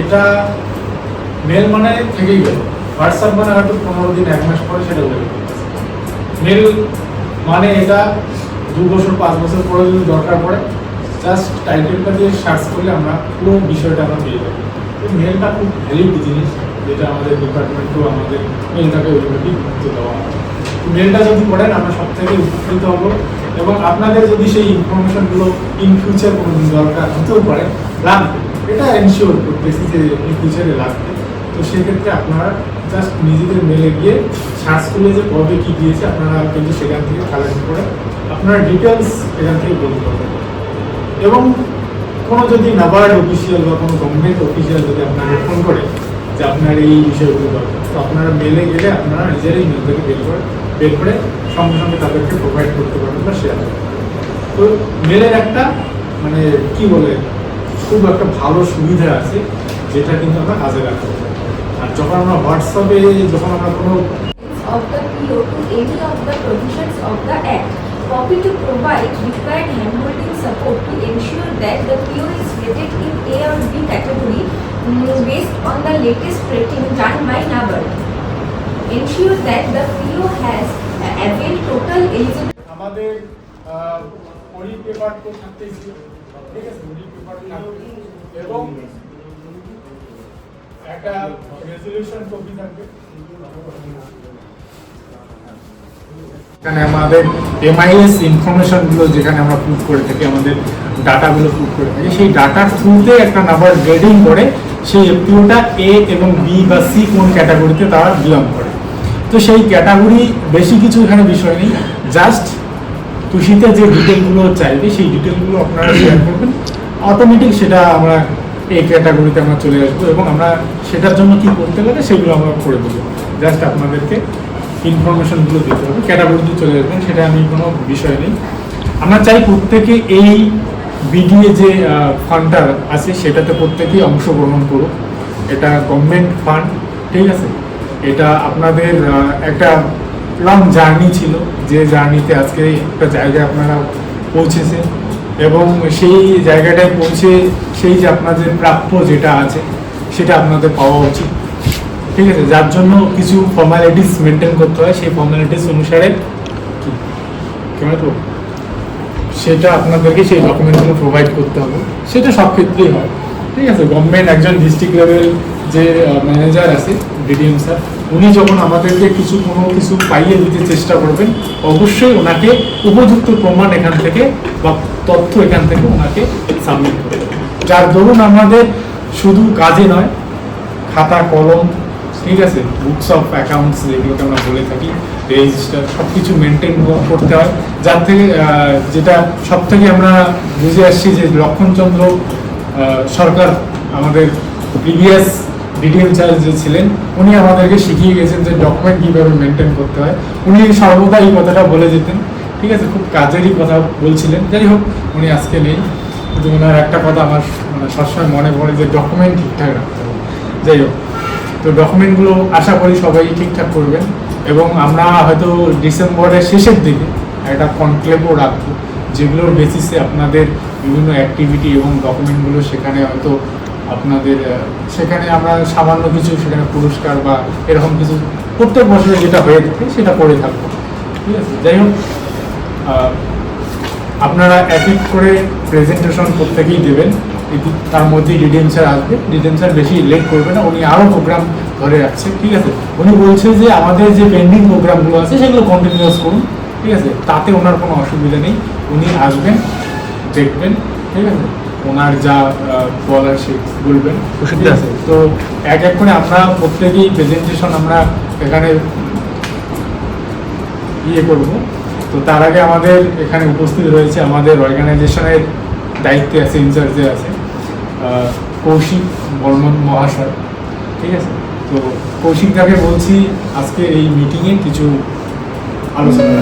এটা মেল মানে থেকেই গেল। হোয়াটসঅ্যাপ মানে হয়তো পনেরো দিন, এক মাস পরে সেটা গেছে মেল মানে এটা দু বছর, পাঁচ বছর পরে যদি দরকার পড়ে জাস্ট টাইটেলটা দিয়ে সার্চ করলে আমরা পুরো বিষয়টা আমরা পেয়ে যাব। মেলটা খুব ভ্যালিড জিনিস, যেটা আমাদের ডিপার্টমেন্টও আমাদের মেলটাকে ওইভাবেই গুরুত্ব দেওয়া হয়। মেলটা যদি পড়েন আমরা সব থেকে উপকৃত হব। এবং আপনাদের যদি সেই ইনফরমেশনগুলো ইন ফিউচার কোনো দিন দরকার হতেও পারে লাগবে এটা এনশিওর করতেছি যে ফিউচারে লাগবে। তো সেক্ষেত্রে আপনারা জাস্ট নিজেদের মেলে গিয়ে সার্চ করলে যে কবে কী দিয়েছে, আপনারা কিন্তু সেখান থেকে কালেক্ট করে আপনারা ডিটেলস এখান থেকে বলতে পারবেন। এবং কোনো যদি নাবার্ড অফিসিয়াল বা কোনো গভর্নমেন্ট অফিসিয়াল যদি আপনাকে ফোন করে যে আপনার এই বিষয়গুলো দরকার তো আপনারা মেলে গেলে আপনারা নিজেরাই মেল থেকে বের করে বের করে সঙ্গে সঙ্গে তাদেরকে প্রোভাইড করতে পারবেন বা শেয়ার করতে তো মেলের একটা মানে কি বলে খুব একটা ভালো সুবিধা আছে যেটা কিন্তু আমরা কাজে রাখতে আর যখন আমরা হোয়াটসঅ্যাপে যখন আমরা কোনো of the PO to any of the provisions of the Act. Copy to provide required handholding support to ensure that the PO is rated in A or B category mm, based on the latest rating done by NABARD. Ensure that the PO has uh, availed total eligible আমাদের তো থাকতেই এবং একটা resolution copy থাকবে। আমাদের MIS ইনফরমেশনগুলো যেখানে আমরা করে থাকি, আমাদের ডাটাগুলো পুট করে থাকি, সেই ডাটার থ্রুতে একটা নাম্বার গ্রেডিং করে, সেই এফপিওটা এ এবং বি বা সি কোন ক্যাটাগরিতে তারা বিলং করে। তো সেই ক্যাটাগরি বেশি কিছু এখানে বিষয় নেই জাস্ট তুষিতে যে ডিটেলগুলো চাইবে, সেই ডিটেলগুলো আপনারা শেয়ার করবেন। অটোমেটিক সেটা আমরা এই ক্যাটাগরিতে আমরা চলে আসব এবং আমরা সেটার জন্য কি করতে লাগে সেগুলো আমরা করে দেবো। জাস্ট আপনাদেরকে ইনফরমেশনগুলো দিতে হবে। ক্যাটাগরিতে চলে আসবেন, সেটা আমি কোনো বিষয় নেই। আমরা চাই প্রত্যেকে এই বিডিএ যে ফান্ডটা আছে, সেটাতে প্রত্যেকেই অংশগ্রহণ করুক। এটা গভর্নমেন্ট ফান্ড ঠিক আছে? এটা আপনাদের একটা লং জার্নি ছিল, যে জার্নিতে আজকে একটা জায়গায় আপনারা পৌঁছেছে এবং সেই জায়গাটায় পৌঁছে সেই যে আপনাদের প্রাপ্য যেটা আছে, সেটা আপনাদের পাওয়া উচিত। ঠিক আছে? যার জন্য কিছু ফর্মালিটিস মেনটেন করতে হয়, সেই ফর্মালিটিস অনুসারে কেমন সেটা আপনাদেরকে সেই ডকুমেন্টগুলো প্রোভাইড করতে হবে। সেটা সব ক্ষেত্রেই হয়। ঠিক আছে? গভর্নমেন্ট একজন ডিস্ট্রিক্ট লেভেল যে ম্যানেজার আছে ডিডিএম স্যার উনি যখন আমাদেরকে কিছু কোনো কিছু পাইয়ে দিতে চেষ্টা করবেন, অবশ্যই ওনাকে উপযুক্ত প্রমাণ এখান থেকে বা তথ্য এখান থেকে ওনাকে সাবমিট করে দেবেন। যার দরুন আমাদের শুধু কাজে নয়, খাতা, কলম, ঠিক আছে বুকস অফ অ্যাকাউন্টস যেগুলোকে আমরা বলে থাকি রেজিস্টার সব কিছু মেনটেন করতে হয়। যার থেকে যেটা সব থেকে আমরা বুঝে আসছি যে লক্ষণচন্দ্র সরকার আমাদের প্রিভিয়াস ডিডিএম চার্জ যে ছিলেন, উনি আমাদেরকে শিখিয়ে গেছেন যে ডকুমেন্ট কীভাবে মেনটেন করতে হয়। উনি সর্বদা এই কথাটা বলে যেতেন। ঠিক আছে, খুব কাজেরই কথা বলছিলেন। যাই হোক, উনি আজকে নেই। কিন্তু ওনার একটা কথা আমার মানে সবসময় মনে পড়ে যে ডকুমেন্ট ঠিকঠাক রাখতে হবে। যাই হোক, তো ডকুমেন্টগুলো আশা করি সবাই ঠিকঠাক করবেন। এবং আমরা হয়তো ডিসেম্বরের শেষের দিকে একটা কনক্লেভও রাখব, যেগুলোর বেসিসে আপনাদের বিভিন্ন অ্যাক্টিভিটি এবং ডকুমেন্টগুলো সেখানে হয়তো আপনাদের সেখানে আমরা সামান্য কিছু সেখানে পুরস্কার বা এরকম কিছু প্রত্যেক বছরে যেটা হয়ে থাকে সেটা করে থাকব। ঠিক আছে? যাই হোক আপনারা এক এক করে প্রেজেন্টেশন প্রত্যেকেই দেবেন। তার মধ্যেই ডিডিএম আসবে। ডিডিএম বেশি লেট করবে না, উনি আরও প্রোগ্রাম ধরে রাখছে। ঠিক আছে? উনি বলছে যে আমাদের যে পেন্ডিং প্রোগ্রামগুলো আছে, সেগুলো কন্টিনিউয়াস করুন। ঠিক আছে? তাতে ওনার কোনো অসুবিধা নেই। উনি আসবেন, দেখবেন। ঠিক আছে? ওনার যা বলার সে বলবেন। তো এক এক করে আমরা প্রত্যেকেই প্রেজেন্টেশন আমরা এখানে ইয়ে করব। তো তার আগে আমাদের এখানে উপস্থিত রয়েছে আমাদের অর্গানাইজেশনের দায়িত্বে আছে ইনচার্জে আছে কৌশিক বর্মন মহাশয়। ঠিক আছে? তো কৌশিক দাকে বলছি আজকে এই মিটিংয়ে কিছু আলোচনা